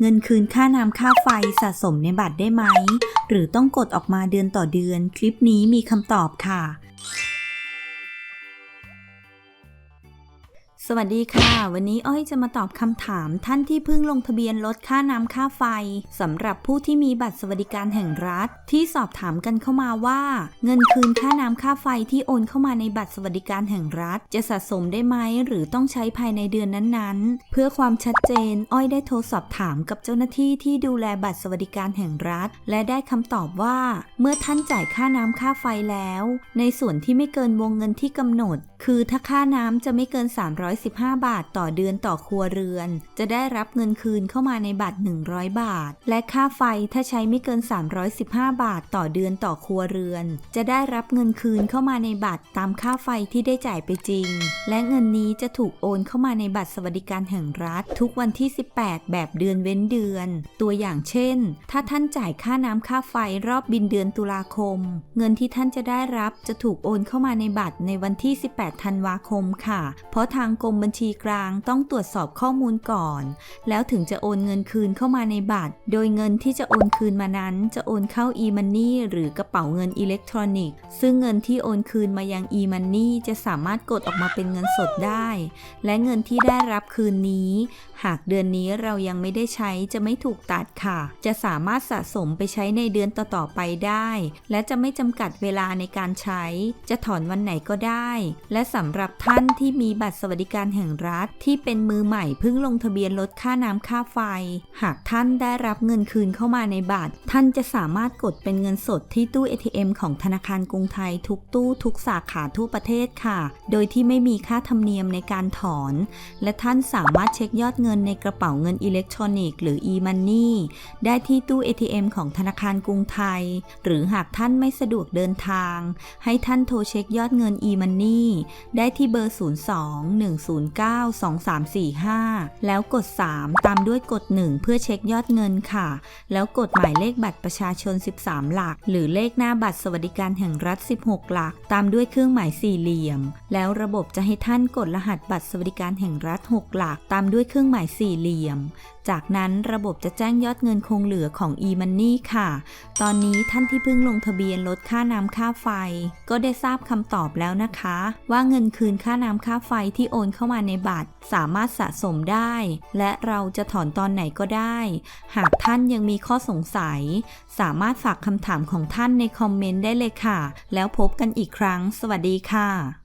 เงินคืนค่าน้ำค่าไฟสะสมในบัตรได้ไหม หรือต้องกดออกมาเดือนต่อเดือน คลิปนี้มีคำตอบค่ะ สวัสดีค่ะ วันนี้อ้อยจะมาตอบคำถามท่านที่เพิ่งลงทะเบียนลดค่าน้ำค่าไฟสำหรับผู้ที่มีบัตรสวัสดิการแห่งรัฐ ที่สอบถามกันเข้ามาว่า เงินคืนค่าน้ำค่าไฟที่โอนเข้ามาในบัตรสวัสดิการแห่งรัฐ จะสะสมได้ไหมหรือต้องใช้ภายในเดือนนั้นๆ เพื่อความชัดเจน อ้อยได้โทรสอบถามกับเจ้าหน้าที่ที่ดูแลบัตรสวัสดิการแห่งรัฐ และได้คำตอบว่า เมื่อท่านจ่ายค่าน้ำค่าไฟแล้ว ในส่วนที่ไม่เกินวงเงินที่กำหนด คือถ้าค่าน้ำจะไม่เกิน315 บาทต่อเดือนต่อครัวเรือน จะได้รับเงินคืนเข้ามาในบัตร 100 บาท และค่าไฟถ้าใช้ไม่เกิน 315 บาทต่อเดือนต่อครัวเรือน จะได้รับเงินคืนเข้ามาในบัตรตามค่าไฟที่ได้จ่ายไปจริง และเงินนี้จะถูกโอนเข้ามาในบัตรสวัสดิการแห่งรัฐ ทุกวันที่ 18 แบบเดือนเว้นเดือน ตัวอย่างเช่น ถ้าท่านจ่ายค่าน้ำค่าไฟรอบบินเดือนตุลาคม เงินที่ท่านจะได้รับจะถูกโอนเข้ามาในบัตรในวันที่ 18 ธันวาคมค่ะ เพราะทางกรมบัญชีกลางต้องตรวจสอบข้อมูลก่อน แล้วถึงจะโอนเงินคืนเข้ามาในบัตร โดยเงินที่จะโอนคืนมานั้น จะโอนเข้า e-money หรือกระเป๋าเงินอิเล็กทรอนิกส์ ซึ่งเงินที่โอนคืนมายัง e-money จะสามารถกดออกมาเป็นเงินสดได้ และเงินที่ได้รับคืนนี้ หากเดือนนี้เรายังไม่ได้ใช้จะไม่ถูกตัดค่ะ จะสามารถสะสมไปใช้ในเดือนต่อๆไปได้ และจะไม่จำกัดเวลาในการใช้ จะถอนวันไหนก็ได้ และสำหรับท่านที่มีบัตรสวัสดิการแห่งรัฐที่เป็นมือใหม่เพิ่งลงทะเบียนลดค่าน้ำค่าไฟ หากท่านได้รับเงินคืนเข้ามาในบัตร ท่านจะสามารถกดเป็นเงินสดที่ตู้ ATM ของธนาคารกรุงไทยทุกตู้ทุกสาขาทั่วประเทศค่ะ โดยที่ไม่มีค่าธรรมเนียมในการถอน และท่านสามารถเช็คยอดเงินในกระเป๋าเงินอิเล็กทรอนิกส์หรือ e-money ได้ที่ตู้ ATM ของธนาคารกรุงไทย หรือหากท่านไม่สะดวกเดินทาง ให้ท่านโทรเช็คยอดเงิน e-money ได้ที่เบอร์ 02 1092345 แล้วกด 3 ตามด้วยกด 1 เพื่อเช็คยอดเงินค่ะ แล้วกดหมายเลขบัตรประชาชน 13 หลัก หรือเลขหน้าบัตรสวัสดิการแห่งรัฐ 16 หลัก ตามด้วยเครื่องหมายสี่เหลี่ยม แล้วระบบจะให้ท่านกดรหัสบัตรสวัสดิการแห่งรัฐ 6 หลัก ตามด้วยเครื่องหมายสี่เหลี่ยม จากนั้นระบบจะแจ้งยอดเงินคงเหลือของ e-money ค่ะ ตอนนี้ท่านที่เพิ่งลงทะเบียนลดค่าน้ำค่าไฟ ก็ได้ทราบคำตอบแล้วนะคะ ว่าเงินคืนค่าน้ำค่าไฟที่โอนเข้ามาในบัตร สามารถสะสมได้ และเราจะถอนตอนไหนก็ได้ หากท่านยังมีข้อสงสัย สามารถฝากคำถามของท่านในคอมเมนต์ได้เลยค่ะ แล้วพบกันอีกครั้ง สวัสดีค่ะ